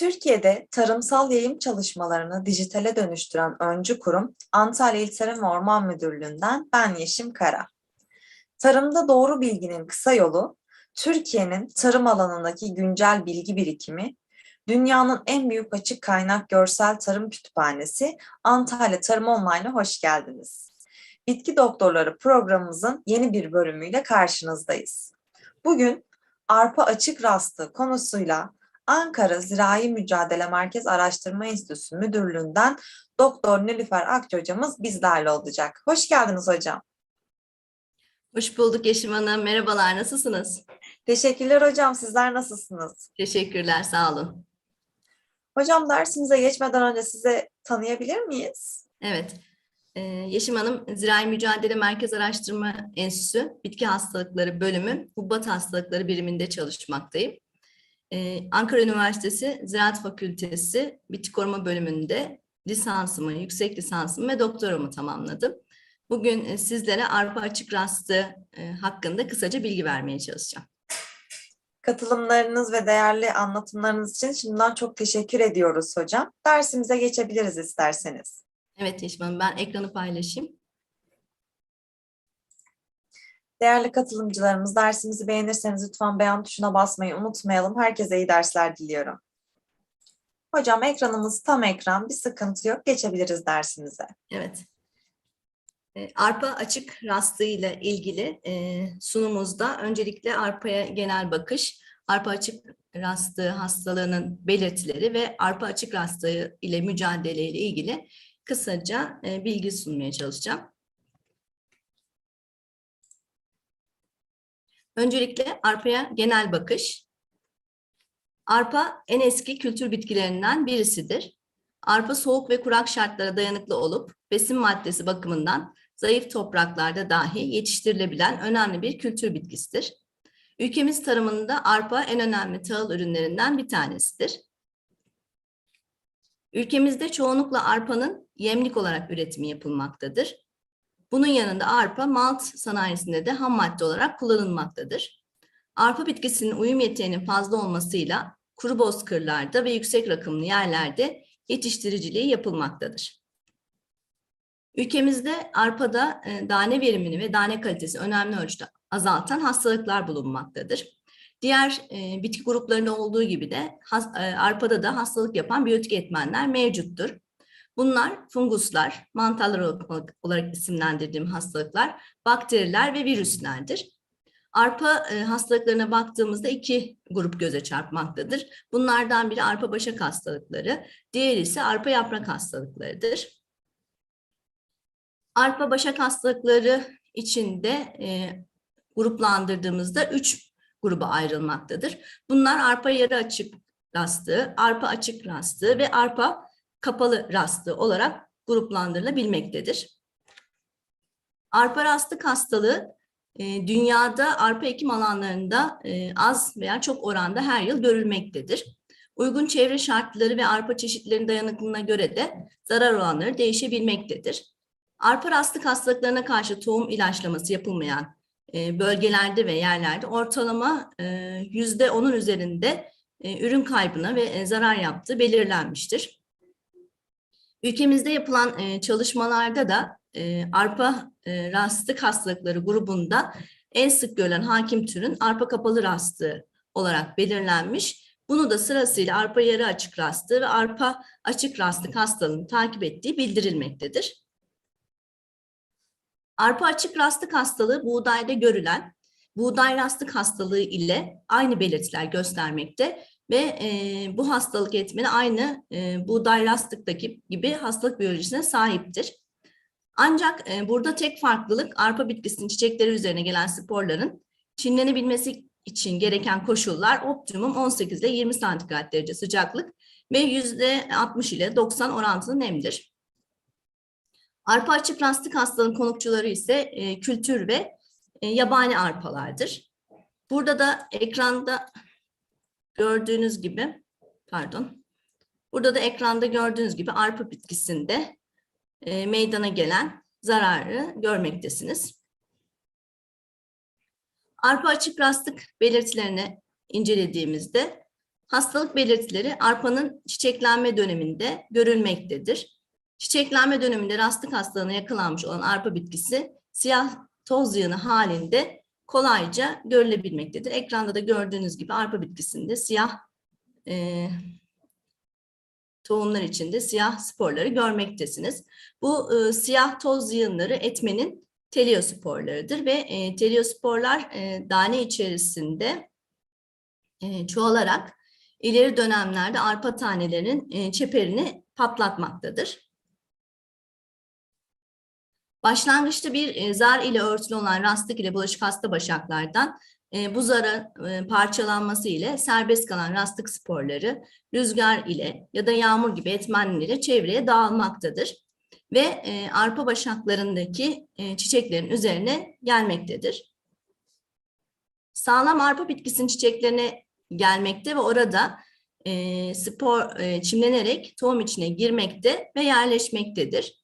Türkiye'de tarımsal yayım çalışmalarını dijitale dönüştüren öncü kurum Antalya İl Tarım ve Orman Müdürlüğü'nden ben Yeşim Kara. Tarımda doğru bilginin kısa yolu, Türkiye'nin tarım alanındaki güncel bilgi birikimi, dünyanın en büyük açık kaynak görsel tarım kütüphanesi Antalya Tarım Online'a hoş geldiniz. Bitki Doktorları programımızın yeni bir bölümüyle karşınızdayız. Bugün arpa açık rastı konusuyla Ankara Zirai Mücadele Merkez Araştırma Enstitüsü Müdürlüğü'nden Doktor Nilüfer Akçı hocamız bizlerle olacak. Hoş geldiniz hocam. Hoş bulduk Yeşim Hanım. Merhabalar, nasılsınız? Teşekkürler hocam. Sizler nasılsınız? Teşekkürler, sağ olun. Hocam dersimize geçmeden önce size tanıyabilir miyiz? Evet, ee, Yeşim Hanım, Zirai Mücadele Merkez Araştırma Enstitüsü Bitki Hastalıkları Bölümü Hubat Hastalıkları biriminde çalışmaktayım. Ee, Ankara Üniversitesi Ziraat Fakültesi Bitki Koruma Bölümünde lisansımı, yüksek lisansımı ve doktoramı tamamladım. Bugün e, sizlere arpa açık rastı e, hakkında kısaca bilgi vermeye çalışacağım. Katılımlarınız ve değerli anlatımlarınız için şimdiden çok teşekkür ediyoruz hocam. Dersimize geçebiliriz isterseniz. Evet Yeşim Hanım, ben ekranı paylaşayım. Değerli katılımcılarımız dersimizi beğenirseniz lütfen beğen tuşuna basmayı unutmayalım. Herkese iyi dersler diliyorum. Hocam ekranımız tam ekran. Bir sıkıntı yok. Geçebiliriz dersimize. Evet. E, Arpa açık rastı ile ilgili e, sunumumuzda öncelikle arpaya genel bakış, arpa açık rastı hastalığının belirtileri ve arpa açık rastı ile mücadele ile ilgili kısaca e, bilgi sunmaya çalışacağım. Öncelikle arpaya genel bakış. Arpa en eski kültür bitkilerinden birisidir. Arpa soğuk ve kurak şartlara dayanıklı olup besin maddesi bakımından zayıf topraklarda dahi yetiştirilebilen önemli bir kültür bitkisidir. Ülkemiz tarımında arpa en önemli tahıl ürünlerinden bir tanesidir. Ülkemizde çoğunlukla arpanın yemlik olarak üretimi yapılmaktadır. Bunun yanında arpa malt sanayisinde de ham madde olarak kullanılmaktadır. Arpa bitkisinin uyum yeteneğinin fazla olmasıyla kuru bozkırlarda ve yüksek rakımlı yerlerde yetiştiriciliği yapılmaktadır. Ülkemizde arpada e, tane verimini ve tane kalitesi önemli ölçüde azaltan hastalıklar bulunmaktadır. Diğer e, bitki gruplarında olduğu gibi de e, arpada da hastalık yapan biyotik etmenler mevcuttur. Bunlar funguslar, mantarlar olarak, isimlendirdiğim hastalıklar, bakteriler ve virüslerdir. Arpa e, hastalıklarına baktığımızda iki grup göze çarpmaktadır. Bunlardan biri arpa başak hastalıkları, diğeri ise arpa yaprak hastalıklarıdır. Arpa başak hastalıkları içinde e, gruplandırdığımızda üç gruba ayrılmaktadır. Bunlar arpa yarı açık rastı, arpa açık rastı ve arpa kapalı rastı olarak gruplandırılabilmektedir. Arpa rastık hastalığı e, dünyada arpa ekim alanlarında e, az veya çok oranda her yıl görülmektedir. Uygun çevre şartları ve arpa çeşitlerinin dayanıklılığına göre de zarar oranları değişebilmektedir. Arpa rastlık hastalıklarına karşı tohum ilaçlaması yapılmayan e, bölgelerde ve yerlerde ortalama yüzde onun üzerinde ürün kaybına ve zarar yaptığı belirlenmiştir. Ülkemizde yapılan çalışmalarda da arpa rastlık hastalıkları grubunda en sık görülen hakim türün arpa kapalı rastı olarak belirlenmiş. Bunu da sırasıyla arpa yarı açık rastı ve arpa açık rastlık hastalığını takip ettiği bildirilmektedir. Arpa açık rastlık hastalığı buğdayda görülen buğday rastlık hastalığı ile aynı belirtiler göstermekte ve e, bu hastalık etmeni aynı e, buğday rastlıktaki gibi hastalık biyolojisine sahiptir. Ancak e, burada tek farklılık arpa bitkisinin çiçekleri üzerine gelen sporların çimlenebilmesi için gereken koşullar optimum 18 ile 20 santigrat derece sıcaklık ve yüzde 60 ile 90 orantılı nemdir. Arpa açık rastlık hastalığın konukçuları ise e, kültür ve e, yabani arpalardır. Burada da ekranda gördüğünüz gibi, pardon, burada da ekranda gördüğünüz gibi arpa bitkisinde e, meydana gelen zararı görmektesiniz. Arpa açık rastlık belirtilerini incelediğimizde Hastalık belirtileri arpanın çiçeklenme döneminde görülmektedir. Çiçeklenme döneminde rastlık hastalığına yakalanmış olan arpa bitkisi siyah toz yığını halinde kolayca görülebilmektedir. Ekranda da gördüğünüz gibi arpa bitkisinde siyah e, tohumlar içinde siyah sporları görmektesiniz. Bu e, siyah toz yığınları etmenin teliosporlarıdır ve e, teliosporlar e, tane içerisinde e, çoğalarak ileri dönemlerde arpa tanelerinin e, çeperini patlatmaktadır. Başlangıçta bir e, zar ile örtülü olan rastlık ile bulaşık hasta başaklardan e, bu zarın e, parçalanması ile serbest kalan rastlık sporları rüzgar ile ya da yağmur gibi etmenlerle çevreye dağılmaktadır ve arpa başaklarındaki çiçeklerin üzerine gelmektedir. Sağlam arpa bitkisinin çiçeklerine gelmekte ve orada spor çimlenerek tohum içine girmekte ve yerleşmektedir.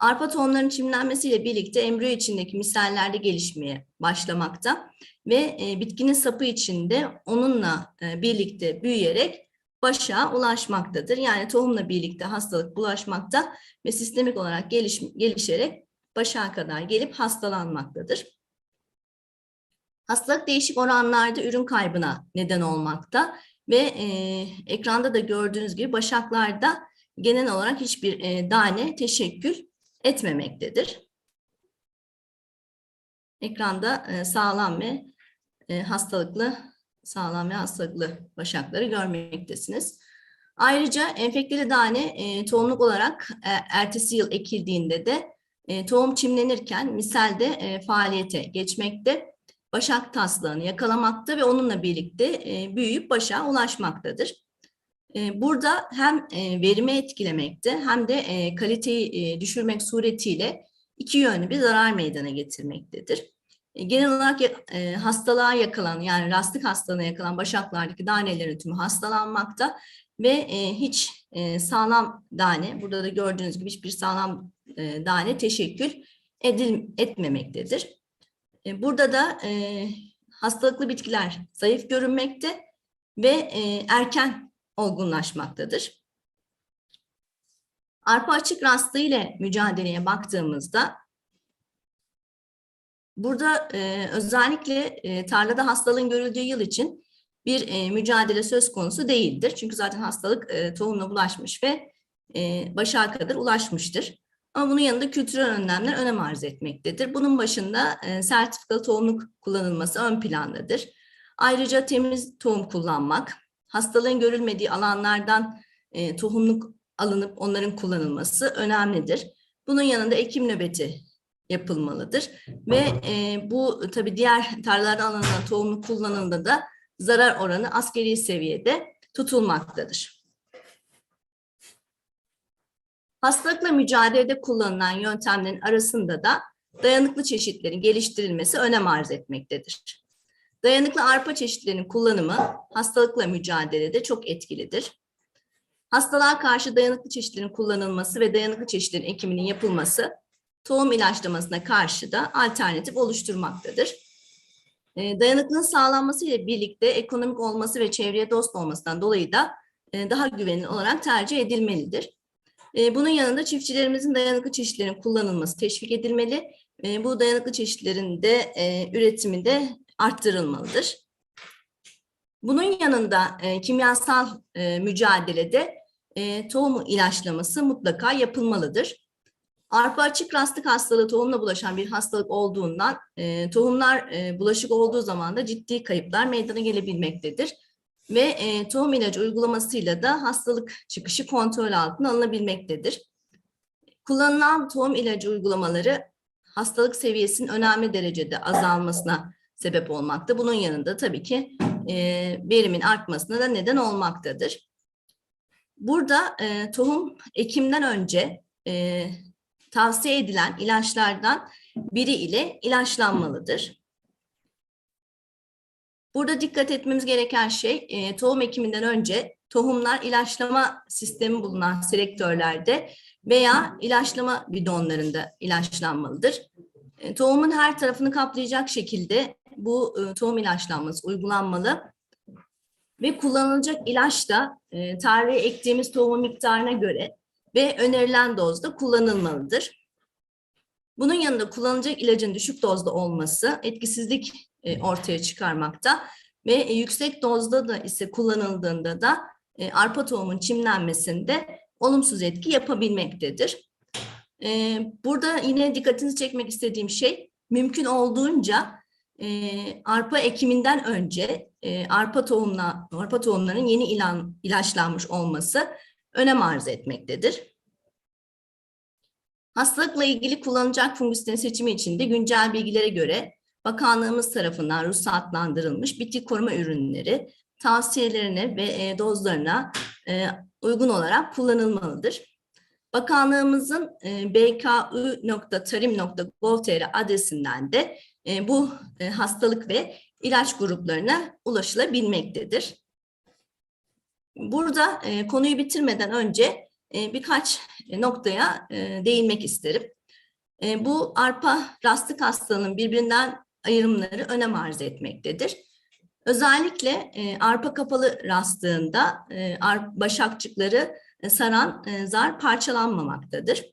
Arpa tohumlarının çimlenmesiyle birlikte embriyo içindeki misallerde gelişmeye başlamakta ve e, bitkinin sapı içinde onunla e, birlikte büyüyerek başa ulaşmaktadır. Yani tohumla birlikte hastalık bulaşmakta ve sistemik olarak geliş, gelişerek başa kadar gelip hastalanmaktadır. Hastalık değişik oranlarda ürün kaybına neden olmakta ve e, ekranda da gördüğünüz gibi başaklarda genel olarak hiçbir e, tane teşekkül etmemektedir. Ekranda e, sağlam ve e, hastalıklı, sağlam ve hastalıklı başakları görmektesiniz. Ayrıca enfekteli tane e, tohumluk olarak ertesi yıl ekildiğinde de tohum çimlenirken misalde faaliyete geçmekte, başak taslağını yakalamakta ve onunla birlikte büyüyüp başa ulaşmaktadır. E, Burada hem e, verimi etkilemekte hem de e, kaliteyi e, düşürmek suretiyle iki yönlü bir zarar meydana getirmektedir. Genel olarak hastalığa yakalan yani rastlık hastalığına yakalan başaklardaki tanelerin tümü hastalanmakta ve hiç sağlam tane, burada da gördüğünüz gibi hiçbir sağlam tane teşekkül edil, etmemektedir. Burada da hastalıklı bitkiler zayıf görünmekte ve erken olgunlaşmaktadır. Arpa açık rastlığı ile mücadeleye baktığımızda burada e, özellikle e, tarlada hastalığın görüldüğü yıl için bir e, mücadele söz konusu değildir. Çünkü zaten hastalık e, tohumla bulaşmış ve e, başa kadar ulaşmıştır. Ama bunun yanında kültürel önlemler önem arz etmektedir. Bunun başında e, sertifikalı tohumluk kullanılması ön plandadır. Ayrıca temiz tohum kullanmak, hastalığın görülmediği alanlardan e, tohumluk alınıp onların kullanılması önemlidir. Bunun yanında ekim nöbeti yapılmalıdır ve e, bu tabii diğer tarlalarda alınan tohumluk kullanımında da zarar oranı askeri seviyede tutulmaktadır. Hastalıkla mücadelede kullanılan yöntemlerin arasında da dayanıklı çeşitlerin geliştirilmesi önem arz etmektedir. Dayanıklı arpa çeşitlerinin kullanımı hastalıkla mücadelede çok etkilidir. Hastalığa karşı dayanıklı çeşitlerin kullanılması ve dayanıklı çeşitlerin ekiminin yapılması tohum ilaçlamasına karşı da alternatif oluşturmaktadır. E, dayanıklılığın sağlanması ile birlikte ekonomik olması ve çevreye dost olmasından dolayı da e, daha güvenilir olarak tercih edilmelidir. E, bunun yanında çiftçilerimizin dayanıklı çeşitlerin kullanılması teşvik edilmeli. E, bu dayanıklı çeşitlerin de e, üretimi de arttırılmalıdır. Bunun yanında e, kimyasal e, mücadelede e, tohum ilaçlaması mutlaka yapılmalıdır. Arpa açık rastlık hastalığı tohumla bulaşan bir hastalık olduğundan e, tohumlar e, bulaşık olduğu zaman da ciddi kayıplar meydana gelebilmektedir. Ve e, tohum ilacı uygulamasıyla da hastalık çıkışı kontrol altına alınabilmektedir. Kullanılan tohum ilacı uygulamaları hastalık seviyesinin önemli derecede azalmasına sebep olmakta. Bunun yanında tabii ki e, verimin artmasına da neden olmaktadır. Burada e, tohum ekimden önce e, tavsiye edilen ilaçlardan biri ile ilaçlanmalıdır. Burada dikkat etmemiz gereken şey e, tohum ekiminden önce tohumlar ilaçlama sistemi bulunan selektörlerde veya ilaçlama bidonlarında ilaçlanmalıdır. E, tohumun her tarafını kaplayacak şekilde bu e, tohum ilaçlanması uygulanmalı ve kullanılacak ilaç da e, tarlaya ektiğimiz tohum miktarına göre ve önerilen dozda kullanılmalıdır. Bunun yanında kullanılacak ilacın düşük dozda olması etkisizlik e, ortaya çıkarmakta ve e, yüksek dozda da ise kullanıldığında da e, arpa tohumun çimlenmesinde olumsuz etki yapabilmektedir. E, burada yine dikkatinizi çekmek istediğim şey mümkün olduğunca e, arpa ekiminden önce e, arpa tohumla arpa tohumlarının yeni ilan, ilaçlanmış olması önem arz etmektedir. Hastalıkla ilgili kullanılacak fungusitlerin seçimi için de güncel bilgilere göre bakanlığımız tarafından ruhsatlandırılmış bitki koruma ürünleri tavsiyelerine ve e, dozlarına e, uygun olarak kullanılmalıdır. Bakanlığımızın e, bku.tarim.gov.tr adresinden de e, bu e, hastalık ve ilaç gruplarına ulaşılabilmektedir. Burada konuyu bitirmeden önce birkaç noktaya değinmek isterim. Bu arpa rastlık hastalığının birbirinden ayrımları önem arz etmektedir. Özellikle arpa kapalı rastlığında ar- başakçıkları saran e, zar parçalanmamaktadır.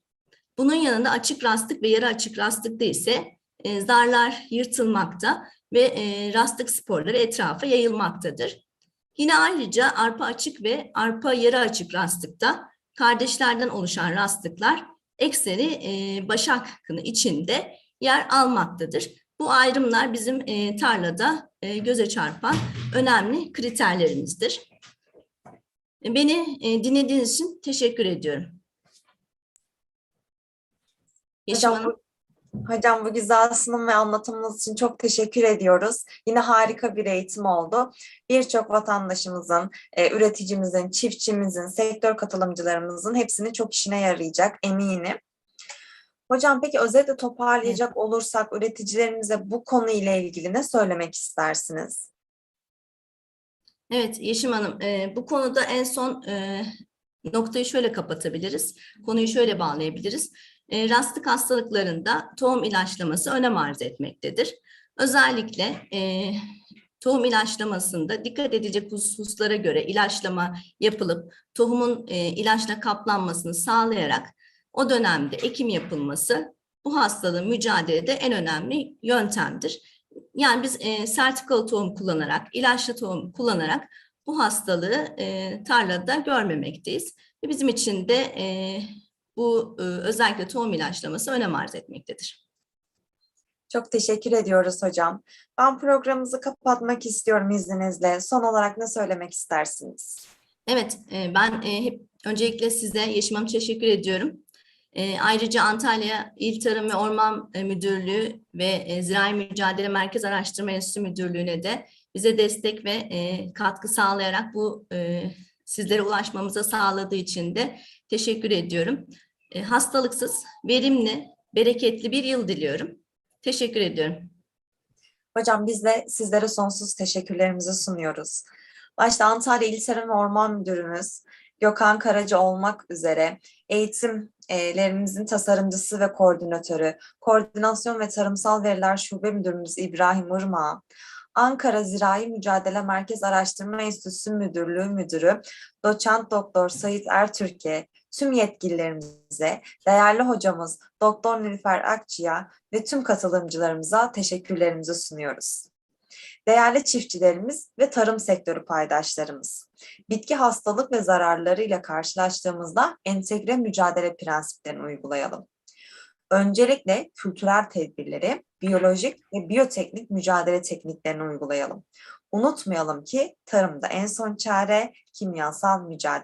Bunun yanında açık rastlık ve yarı açık rastlıkta ise e, zarlar yırtılmakta ve e, rastlık sporları etrafa yayılmaktadır. Yine ayrıca arpa açık ve arpa yarı açık rastlıkta kardeşlerden oluşan rastlıklar ekseri e, başak içinde yer almaktadır. Bu ayrımlar bizim e, tarlada e, göze çarpan önemli kriterlerimizdir. Beni e, dinlediğiniz için teşekkür ediyorum. Yeşim Hocam, Hanım. bu, hocam bu güzel sunum ve anlatımınız için çok teşekkür ediyoruz. Yine harika bir eğitim oldu. Birçok vatandaşımızın, e, üreticimizin, çiftçimizin, sektör katılımcılarımızın hepsinin çok işine yarayacak eminim. Hocam peki özetle toparlayacak olursak üreticilerimize bu konu ile ilgili ne söylemek istersiniz? Evet Yeşim Hanım, e, bu konuda en son e, noktayı şöyle kapatabiliriz. Konuyu şöyle bağlayabiliriz. E, rastlık hastalıklarında tohum ilaçlaması önem arz etmektedir. Özellikle e, tohum ilaçlamasında dikkat edilecek hususlara göre ilaçlama yapılıp tohumun e, ilaçla kaplanmasını sağlayarak o dönemde ekim yapılması bu hastalığın mücadelede en önemli yöntemdir. Yani biz e, sertikalı tohum kullanarak, ilaçlı tohum kullanarak bu hastalığı e, tarlada görmemekteyiz. Ve bizim için de e, bu e, özellikle tohum ilaçlaması önem arz etmektedir. Çok teşekkür ediyoruz hocam. Ben programımızı kapatmak istiyorum izninizle. Son olarak ne söylemek istersiniz? Evet, e, ben e, hep öncelikle size Yeşim Hanım teşekkür ediyorum. E, ayrıca Antalya İl Tarım ve Orman e, Müdürlüğü ve e, Zirai Mücadele Merkez Araştırma Enstitüsü Müdürlüğü'ne de bize destek ve e, katkı sağlayarak bu e, sizlere ulaşmamıza sağladığı için de teşekkür ediyorum. E, hastalıksız, verimli, bereketli bir yıl diliyorum. Teşekkür ediyorum. Hocam biz de sizlere sonsuz teşekkürlerimizi sunuyoruz. Başta Antalya İl Tarım ve Orman Müdürümüz Gökhan Karaca olmak üzere eğitimlerimizin tasarımcısı ve koordinatörü, Koordinasyon ve Tarımsal Veriler Şube Müdürümüz İbrahim Irmak'a, Ankara Zirai Mücadele Merkez Araştırma Enstitüsü Müdürlüğü Müdürü Doçent Doktor Sayit Ertürk'e, tüm yetkililerimize, değerli hocamız Doktor Nilüfer Akçı'ya ve tüm katılımcılarımıza teşekkürlerimizi sunuyoruz. Değerli çiftçilerimiz ve tarım sektörü paydaşlarımız, bitki hastalık ve zararlarıyla karşılaştığımızda entegre mücadele prensiplerini uygulayalım. Öncelikle kültürel tedbirleri, biyolojik ve biyoteknik mücadele tekniklerini uygulayalım. Unutmayalım ki tarımda en son çare kimyasal mücadele.